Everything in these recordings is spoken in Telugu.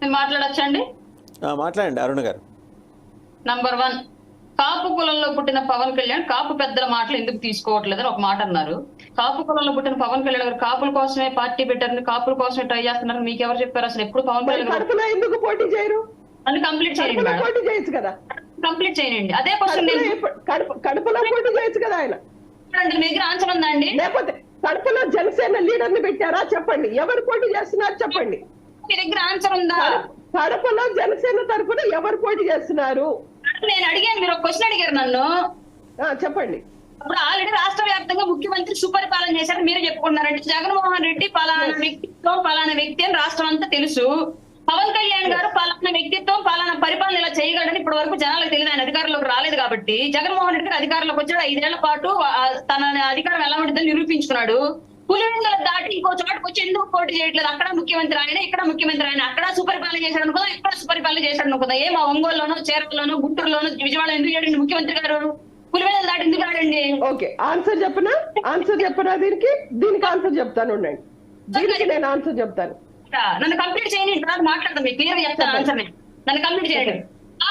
నేను మాట్లాడొచ్చండి? ఆ, మాట్లాడండి అరుణ్ గారు. నంబర్ వన్ కాపు కులంలో పుట్టిన పవన్ కళ్యాణ్ కాపు పెద్దల మాటలు ఎందుకు తీసుకోవట్లేదని ఒక మాట అన్నారు. కాపు కులంలో పుట్టిన పవన్ కళ్యాణ్ గారు కాపుల కోసమే పార్టీ పెట్టారని కాపుల కోసమే ట్రై చేస్తున్నారు మీకు ఎవరు చెప్పారు? అసలు ఎప్పుడు పవన్ కళ్యాణ్ ఎందుకు పోటీ చేయరు? అన్ని కంప్లీట్ చేయండి పోటీ చేయొచ్చు కదా. కంప్లీట్ చేయండి. అదే క్వశ్చన్ కడపలో పోటీ చేయొచ్చు కదా ఆయన. చూడండి, మీ దగ్గర ఆన్సర్ ఉందా అండి? లేకపోతే కడపలో జనసేన లీడర్ని పెట్టారా? చెప్పండి. ఎవరు పోటీ చేస్తున్నారు? చెప్పండి. మీ దగ్గర ఆన్సర్ ఉందా? కడప- కడపలో జనసేన తరఫున ఎవరు పోటీ చేస్తున్నారు? నేను అడిగాను మీరు ఒక క్వశ్చన్ అడిగారు నన్ను. చెప్పండి. ఇప్పుడు ఆల్రెడీ రాష్ట్ర వ్యాప్తంగా ముఖ్యమంత్రి సుపరిపాలన చేశారు మీరే చెప్పుకున్నారంటే జగన్మోహన్ రెడ్డి పలానా వ్యక్తిత్వం పలానా వ్యక్తి అని రాష్ట్రం అంతా తెలుసు. పవన్ కళ్యాణ్ గారు పలానా వ్యక్తిత్వం పలానా పరిపాలన ఇలా చేయగలడని ఇప్పటి వరకు జనాలకు తెలియదు. ఆయన అధికారంలోకి రాలేదు కాబట్టి. జగన్మోహన్ రెడ్డి గారు అధికారంలోకి వచ్చాడు. ఐదేళ్ళ పాటు తన అధికారం ఎలా ఉంటుందని నిరూపించుకున్నాడు. పులివెందుల దాటి ఇంకో చోటుకు వచ్చి ఎందుకు పోటీ చేయట్లేదు? అక్కడ ముఖ్యమంత్రి ఆయన ఇక్కడ ముఖ్యమంత్రి ఆయన అక్కడ సుపరిపాలన చేశాడు అనుకుందాం? ఇక్కడ సుపరిపాలన చేశాడు అనుకుందాం? ఏ మా ఒంగోలులోనో చేరలోనో గుంటూరులోనో విజయవాడ ఎందుకు చేయడండి ముఖ్యమంత్రి గారు? పులివెందుల దాటి ఎందుకు రాడండి? ఓకే ఆన్సర్ చెప్పనా? ఆన్సర్ చెప్పనా దీనికి? దీనికి ఆన్సర్ చెప్తాను ఉండండి. దీనికి నేను ఆన్సర్ చెప్తాను. నన్ను కంప్లీట్ చేయండి తర్వాత మాట్లాడతాం మీకు క్లియర్ చెప్తాను ఆన్సర్ నేను నన్ను కంప్లీట్ చేయండి.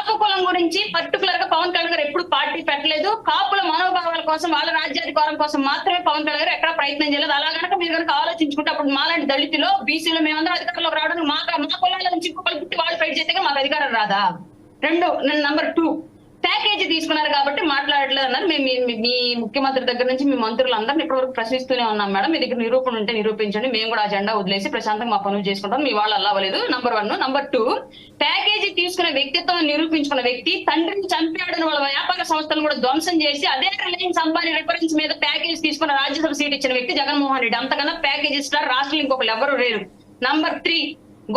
కాపు కులం గురించి పర్టికులర్గా పవన్ కళ్యాణ్ గారు ఎప్పుడు పార్టీ పెట్టలేదు. కాపుల మనోభావాల కోసం వాళ్ళ రాజ్యాధికారం కోసం మాత్రమే పవన్ కళ్యాణ్ గారు ఎక్కడ ప్రయత్నం చేయలేదు. అలా కనుక మీరు కనుక ఆలోచించుకుంటే అప్పుడు మాలాంటి దళితులు బీసీలో మేమందరం అధికారంలోకి రావడానికి మా మా కులాల నుంచి ఇంకొకరు పుట్టి వాళ్ళు ఫైట్ చేస్తే మాకు అధికారం రాదా? రెండు నంబర్ టూ ప్యాకేజీ తీసుకున్నారు కాబట్టి మాట్లాడట్లేదు అన్నారు. మేము మీ- ముఖ్యమంత్రి దగ్గర నుంచి మీ మంత్రులందరినీ ఇప్పటివరకు ప్రశ్నిస్తూనే ఉన్నాం మేడం. మీ దగ్గర నిరూపణ ఉంటే నిరూపించండి. మేము కూడా ఆ జెండా వదిలేసి ప్రశాంతంగా మా పనులు చేసుకుంటాం. మీ వాళ్ళు అల్లవలేదు number one number two package తీసుకునే వ్యక్తిత్వం నిరూపించుకున్న వ్యక్తి తండ్రిని చంపాడని వాళ్ళ వ్యాపార సంస్థలను కూడా ధ్వంసం చేసి అదే రిలయన్స్ అంబానీ రిఫరెన్స్ మీద ప్యాకేజ్ తీసుకున్న రాజ్యసభ సీట్ ఇచ్చిన వ్యక్తి జగన్మోహన్ రెడ్డి. అంతకన్నా ప్యాకేజ్ ఇస్తారు రాష్ట్రంలో ఇంకొకరు ఎవరు లేరు. నంబర్ త్రీ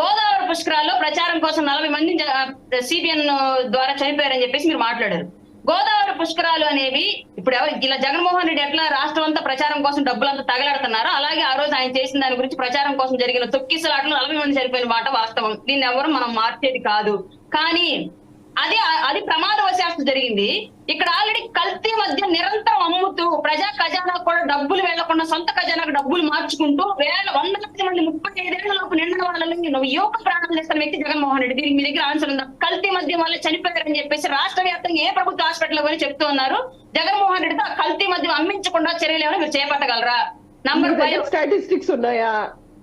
గోదావరి పుష్కరాల్లో ప్రచారం కోసం నలభై మంది సిబిఎన్ ద్వారా చనిపోయారని చెప్పేసి మీరు మాట్లాడారు. గోదావరి పుష్కరాలు అనేవి ఇప్పుడు ఎవరు ఇలా జగన్మోహన్ రెడ్డి ఎట్లా రాష్ట్రం అంతా ప్రచారం కోసం డబ్బులంతా తగలాడుతున్నారో అలాగే ఆ రోజు ఆయన చేసిన దాని గురించి ప్రచారం కోసం జరిగిన తొక్కిసలాటలు నలభై మంది చనిపోయిన మాట వాస్తవం. దీన్ని ఎవరు మనం మార్చేది కాదు. కానీ అది అది ప్రమాదవశాత్తు జరిగింది. ఇక్కడ ఆల్రెడీ కల్తీ మధ్య నిరంతరం అమ్ముతూ ప్రజా ఖజానా కూడా డబ్బులు వెళ్ళకుండా సొంత ఖజానాకు డబ్బులు మార్చుకుంటూ వేల వంద లక్షల మంది ముప్పై ఐదేళ్ళ లోపు నిండిన వాళ్ళని యువక ప్రాణం చేస్తున్న వ్యక్తి జగన్మోహన్ రెడ్డి. దీనికి మీ దగ్గర ఆన్సర్ ఉందా? కల్తీ మద్యం వల్ల చనిపోయారని చెప్పేసి రాష్ట్ర వ్యాప్తంగా ఏ ప్రభుత్వ హాస్పిటల్ అని చెప్తూ ఉన్నారు. జగన్మోహన్ రెడ్డితో ఆ కల్తీ మద్యం అమ్మించకుండా చర్యలు ఏమైనా మీరు చేపట్టగలరా? నంబర్ ఫైవ్ స్టాటిస్టిక్స్ ఉన్నాయా?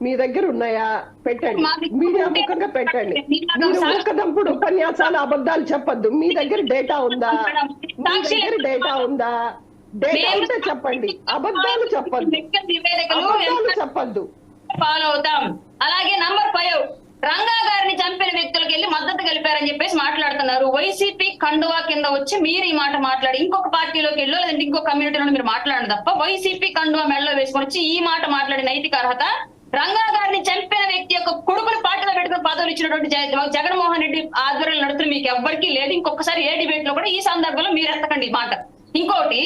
మీ దగ్గర ఉన్నాయా? పెట్టండి. మీడియా ముఖంగా పెట్టండి. మీరు ఊకదంపుడు ఉపన్యాసాలు అబద్ధాలు చెప్పొద్దు. మీ దగ్గర డేటా ఉందా? మీ దగ్గర డేటా ఉందా? డేటా ఉంటే చెప్పండి. అబద్ధాలు చెప్పొద్దు. అబద్ధాలు చెప్పొద్దు. ఫాలో అవుతాం. అలాగే నంబర్ ఫైవ్. రంగా గారిని చంపిన వ్యక్తులకు వెళ్ళి మద్దతు కలిపారని చెప్పేసి మాట్లాడుతున్నారు. వైసీపీ కండువా కింద వచ్చి మీరు ఈ మాట మాట్లాడి ఇంకొక పార్టీలోకి వెళ్ళో లేదంటే ఇంకొక కమ్యూనిటీలో మీరు మాట్లాడండి తప్ప వైసీపీ కండువా మెడలో వేసుకొని వచ్చి ఈ మాట మాట్లాడే నైతిక అర్హత రంగా గారిని చంపిన వ్యక్తి యొక్క కొడుకుని పార్టీలో పెట్టుకుని పదవులు ఇచ్చినటువంటి జగన్మోహన్ రెడ్డి ఆధ్వర్యంలో నడుతున్న మీకు ఎవ్వరికీ లేదు. ఇంకొకసారి ఏ డిబేట్లో కూడా ఈ సందర్భంలో మీరు ఎత్తకండి మాట. ఇంకోటి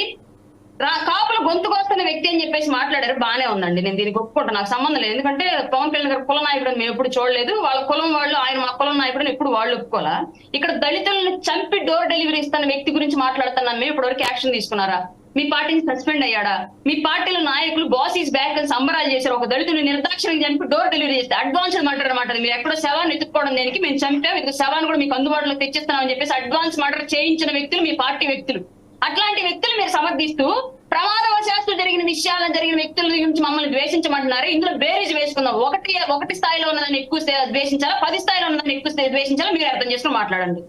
రా కాపులు గొంతుకొస్తున్న వ్యక్తి అని చెప్పేసి మాట్లాడారు. బానే ఉందండి. నేను దీనికి ఒప్పుకుంటా నాకు సంబంధం లేదు. ఎందుకంటే పవన్ కళ్యాణ్ గారు కుల నాయకుడు మేము ఎప్పుడు చూడలేదు. వాళ్ళ కులం వాళ్ళు ఆయన మా కులం నాయకుడు ఎప్పుడు వాళ్ళు ఒప్పుకోవాలా ఇక్కడ దళితులను చంపి డోర్ డెలివరీ ఇస్తున్న వ్యక్తి గురించి మాట్లాడుతున్నాం మేము ఇప్పటివరకు యాక్షన్ తీసుకున్నారా? మీ పార్టీని సస్పెండ్ అయ్యాడా? మీ పార్టీలో నాయకులు బాస్ ఈస్ బ్యాక్ అని సంబరాలు చేశారు. ఒక దళితుని నిర్దాక్షిణ్యం చంపి డోర్ డెలివరీ చేస్తే అడ్వాన్స్ మర్డర్ అనమాట మీరు ఎక్కడో శవాన్ని ఎత్తుకోవడం దేనికి? మేము చంపాం. ఇది శవాన్ని కూడా మీకు అందుబాటులో తెచ్చిస్తామని చెప్పేసి అడ్వాన్స్ మర్డర్ చేయించిన వ్యక్తులు మీ పార్టీ వ్యక్తులు. అట్లాంటి వ్యక్తులు మీరు సమర్థిస్తూ ప్రమాదవశాత్తు జరిగిన విషయాలను జరిగిన వ్యక్తుల గురించి మమ్మల్ని ద్వేషించమంటున్నారు. ఇందులో బేరేజ్ వేసుకుందాం. ఒకటి ఒకటి స్థాయిలో ఉన్నదాన్ని ఎక్కువ ద్వేషించాలా? పది స్థాయిలో ఉన్నదాన్ని ఎక్కువ ద్వేషించాలా? మీరు అర్థం చేసుకుని మాట్లాడండి.